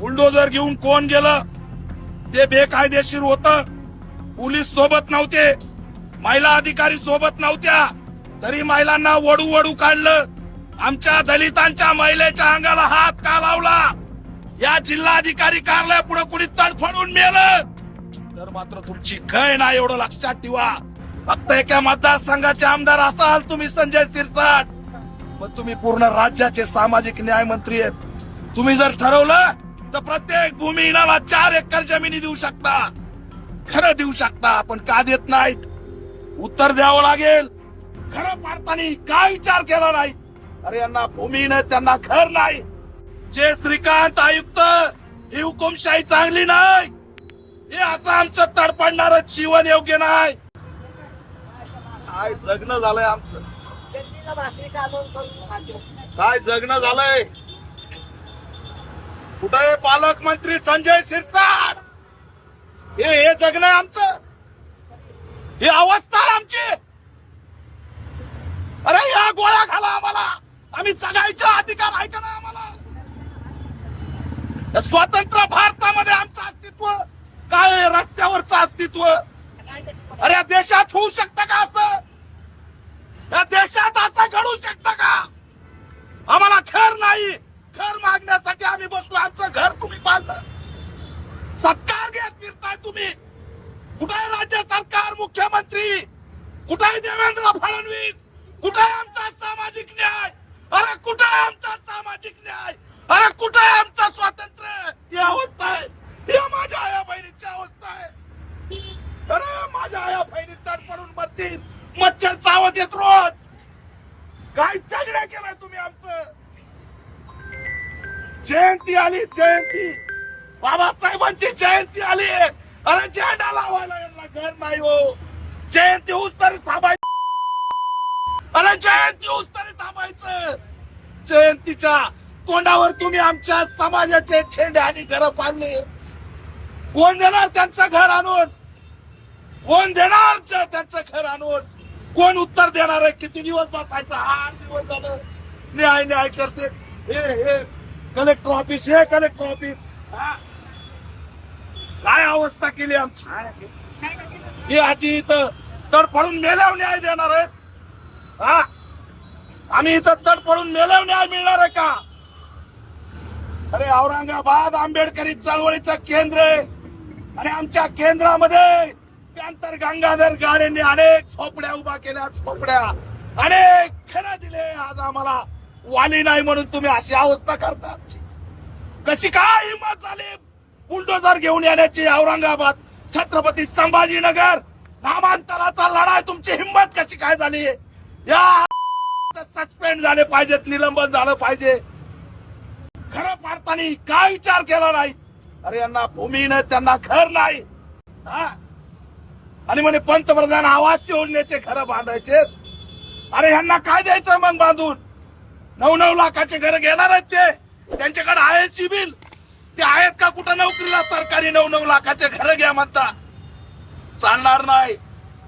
Bulldozer घेऊन कोण गेलं? ते बेकायदेशीर होत. पोलीस सोबत नव्हते. महिला अधिकारी सोबत नव्हत्या. तरी महिलांना वडू वडू काढलं. आमच्या दलितांच्या महिलेच्या अंगाला हात का लावला? या जिल्हाधिकारी कार्यालय पुढे कुणी तडफडून मेलं? तर मात्र तुमची गय ना एवढं लक्षात ठेवा. फक्त एका मतदारसंघाचे आमदार असाल तुम्ही संजय सिरसाट. पण तुम्ही पूर्ण राज्याचे सामाजिक न्याय मंत्री आहेत. तुम्ही जर ठरवलं तर प्रत्येक भूमिहीनाला चार एकर जमिनी देऊ शकता. खरं देऊ शकता पण का देत नाहीत? उत्तर द्यावं लागेल. खरं पाडताना काय विचार केला नाही? अरे यांना भूमिहीन आहेत, त्यांना घर नाही. जे श्रीकांत आयुक्त ही हुकुमशाही चांगली नाही. हे असं आमचं तडपडणार जीवन योग्य नाही. काय जगणं झालंय आमचं. काय जगणं झालंय? कुठे पालकमंत्री संजय शिरसाट? हे हे जगणं आमचं. ही अवस्था आमची. अरे या गोळ्या घाला आम्हाला. आम्ही जगायचा अधिकार आहे का ना आम्हाला? स्वतंत्र भारतामध्ये आमचं अस्तित्व काय रस्त्यावरचं अस्तित्व. अरे या देशात होऊ शकतं का असं? या देशात असं घडू शकतं का? आम्हाला खर नाही खर मागण्यासाठी सत्कार घेत फिरताय तुम्ही. कुठे राज्य सरकार मुख्यमंत्री? कुठे देवेंद्र फडणवीस? कुठे आमचा सामाजिक न्याय? अरे कुठे आमचा सामाजिक न्याय? अरे कुठे आमचा स्वातंत्र्य? ही अवस्था आहे. ही माझ्या आया बहिणीची अवस्था आहे. अरे माझ्या आया बहिणी तडपडून मरतील मच्छर चावत येत रोज. काय सगळं केलाय तुम्ही आमचं? जयंती आली जयंती. बाबासाहेबांची जयंती आली. अरे झेंडा लावायला यांना घर नाही हो. जयंती होऊस तरी अरे जयंती होऊस तरी थांबायचं. जयंतीच्या तोंडावर तुम्ही आमच्या समाजाचे छेंडे आणि घर पाडले. कोण देणार त्यांचं घर आणून? कोण देणार त्यांचं घर आणून? कोण उत्तर देणार आहे? किती दिवस बसायचं? आठ दिवस झालं. न्याय न्याय करते. हे हे. कलेक्टर ऑफिस हे कलेक्टर ऑफिस. काय अवस्था केली आमची? ही आजी इथं तडफडून मेल्यावर न्याय देणार आहेत. हा? आम्ही इथं तडफडून मेल्यावर न्याय मिळणार आहे का? अरे औरंगाबाद आंबेडकरी चळवळीचं केंद्र आहे. आणि आमच्या केंद्रामध्ये त्यानंतर गंगाधर गाडेंनी अनेक झोपड्या उभा केल्या झोपड्या. अनेक खेळ दिले आज आम्हाला. वाली नाही म्हणून तुम्ही अशी अवस्था करता आमची. कशी काय हिंमत झाली? बुलडोजर घेऊन येण्याची औरंगाबाद छत्रपती संभाजीनगर नामांतराचा लढाई तुमची हिंमत कशी काय झाली? या सस्पेंड झाले पाहिजेत निलंबन झालं पाहिजे. खरं पाडताना काय विचार केला नाही? अरे यांना भूमी आहेत, त्यांना घर नाही. हा? आणि म्हणे पंतप्रधान आवास योजनेचे घर बांधायचे. अरे यांना काय द्यायचं मग बांधून? नऊ नऊ लाखाचे घर घेणार आहेत ते. त्यांच्याकडे आहे सिबिल ते आहेत का कुठं नोकरीला? सरकारी नऊ नऊ लाखाचे घर घ्या म्हणता. चालणार नाही.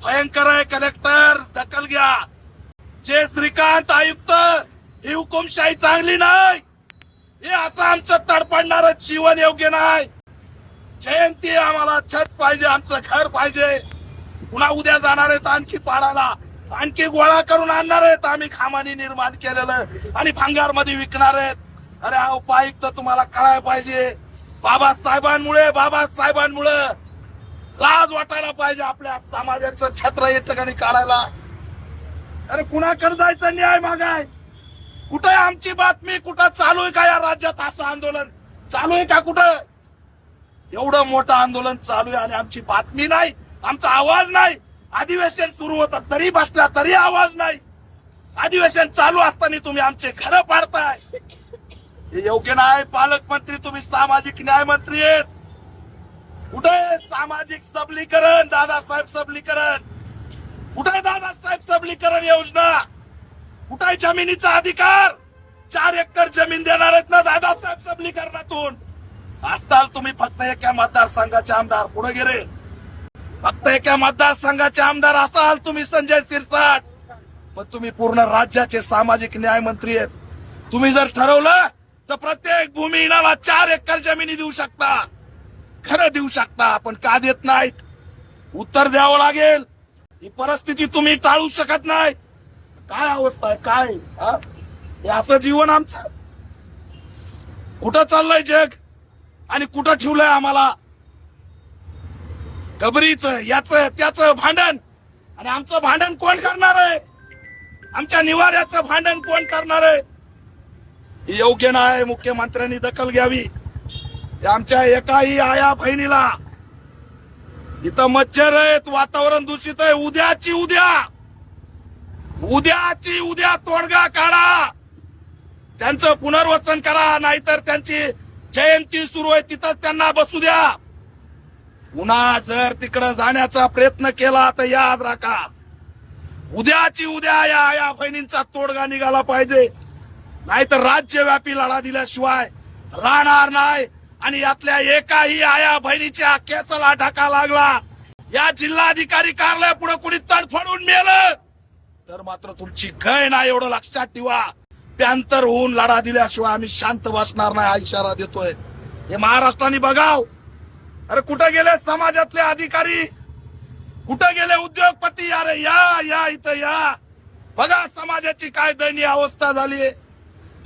भयंकर आहे कलेक्टर दखल घ्या. जे श्रीकांत आयुक्त ही हुकुमशाही चांगली नाही. हे असं आमचं तडपडणार जीवन योग्य नाही. जयंती आम्हाला छत पाहिजे आमचं घर पाहिजे. पुन्हा उद्या जाणार आहेत आणखी पाडाला. आणखी गोळा करून आणणार आहेत. आम्ही खामानी निर्माण केलेलं आणि भांगारमध्ये विकणार आहेत. अरे हा उपायुक्त तुम्हाला कळायला पाहिजे. बाबासाहेबांमुळे बाबासाहेबांमुळे. लाज वाटायला पाहिजे आपल्या समाजाचं छत्र या ठिकाणी काढायला. अरे कुणाकडे जायचं न्याय मागाय? कुठं आमची बातमी? कुठं चालू आहे का या राज्यात असं आंदोलन? चालू आहे का कुठं? एवढं मोठं आंदोलन चालू आहे आणि आमची बातमी नाही आमचा आवाज नाही. अधिवेशन सुरू होतं तरी बसला तरी आवाज नाही. अधिवेशन चालू असताना तुम्ही आमचे घर पाडताय. हे योग्य नाही पालकमंत्री तुम्ही सामाजिक न्याय मंत्री आहेत. कुठे सामाजिक सबलीकरण? दादासाहेब सबलीकरण. कुठे दादासाहेब सबलीकरण योजना? कुठे जमिनीचा अधिकार? चार एकर जमीन देणार आहेत ना दादासाहेब सबलीकरणातून? असताल तुम्ही फक्त एका मतदारसंघाचे आमदार पुढे गेले. फक्त एका मतदारसंघाचे आमदार असाल तुम्ही संजय सिरसाट. पण तुम्ही पूर्ण राज्याचे सामाजिक न्याय मंत्री आहेत. तुम्ही जर ठरवलं तर प्रत्येक भूमिहीनाला चार एकर जमिनी देऊ शकता. खरं देऊ शकता पण का देत नाहीत? उत्तर द्यावं लागेल. ही परिस्थिती तुम्ही टाळू शकत नाही. काय अवस्था आहे? काय? याचं जीवन आमचं. कुठं चाललंय जग? आणि कुठं ठेवलंय आम्हाला? गबरीच याच त्याच भांडण. आणि आमचं भांडण कोण करणार आहे? आमच्या निवाऱ्याचं भांडण कोण करणार आहे? योग्य नाही मुख्यमंत्र्यांनी दखल घ्यावी. आमच्या एकाही आया बहिणीला इथं मच्छर आहेत वातावरण दूषित आहे उद्याची उद्या. उद्याची उद्या तोडगा काढा. त्यांचं पुनर्वसन करा नाहीतर त्यांची जयंती सुरू आहे तिथंच त्यांना बसू द्या. पुन्हा जर तिकडं जाण्याचा प्रयत्न केला तर याद राखा. उद्याची उद्या या या बहिणींचा तोडगा निघाला पाहिजे. नाहीतर राज्यव्यापी लढा दिल्याशिवाय राहणार नाही. आणि यातल्या एकाही आया बहिणीच्या केसला ढाका लागला. या जिल्हाधिकारी कार्यालय पुढे कुणी तडफडून मेलं? तर मात्र तुमची गय नाही एवढं लक्षात ठेवा. प्यांतर होऊन लढा दिल्याशिवाय आम्ही शांत बसणार नाही हा इशारा देतोय. हे महाराष्ट्राने बघाव. अरे कुठं गेले समाजातले अधिकारी? कुठं गेले उद्योगपती? अरे या या इथं या. बघा समाजाची काय दयनीय अवस्था झालीय.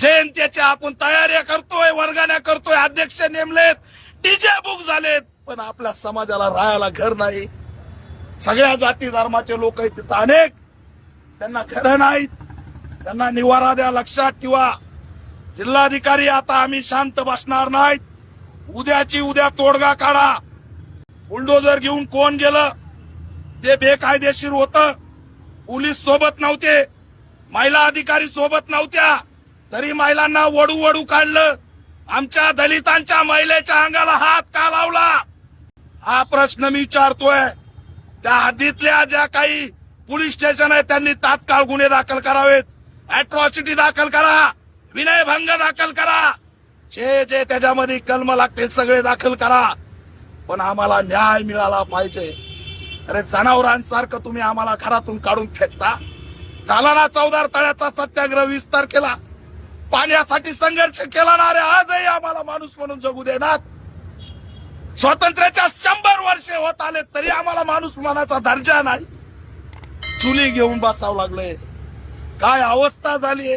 जयंतीच्या आपण तयाऱ्या करतोय वर्गाण्या करतोय अध्यक्ष नेमलेत डीजे बुक झालेत पण आपल्या समाजाला राहायला घर नाही. सगळ्या जाती धर्माचे लोक आहेत तिथं अनेक. त्यांना घरं नाहीत त्यांना निवारा द्या लक्षात ठेवा. जिल्हाधिकारी आता आम्ही शांत बसणार नाहीत. उद्याची उद्या तोडगा काढा. बुलडोजर घेऊन कोण गेलं? ते बेकायदेशीर होत. पोलीस सोबत नव्हते. महिला अधिकारी सोबत नव्हत्या. तरी महिलांना वडू वडू काढलं. आमच्या दलितांच्या महिलेच्या अंगाला हात का लावला? हा प्रश्न मी विचारतोय. त्या हद्दीतल्या ज्या काही पोलीस स्टेशन आहेत त्यांनी तात्काळ गुन्हे दाखल करावेत. अॅट्रॉसिटी दाखल करा. विनयभंग दाखल करा. जे जे त्याच्यामध्ये कलम लागतील सगळे दाखल करा. पण आम्हाला न्याय मिळाला पाहिजे. अरे जनावरांसारखं तुम्ही आम्हाला घरातून काढून फेकता. झाला ना चौदार तळ्याचा सत्याग्रह विस्तार केला पाण्यासाठी संघर्ष केला ना अरे आजही आम्हाला माणूस म्हणून जगू देणार. स्वातंत्र्याच्या शंभर वर्षे होत आले तरी आम्हाला माणूस मनाचा दर्जा नाही. चुली घेऊन बसावं लागलंय. काय अवस्था झालीय?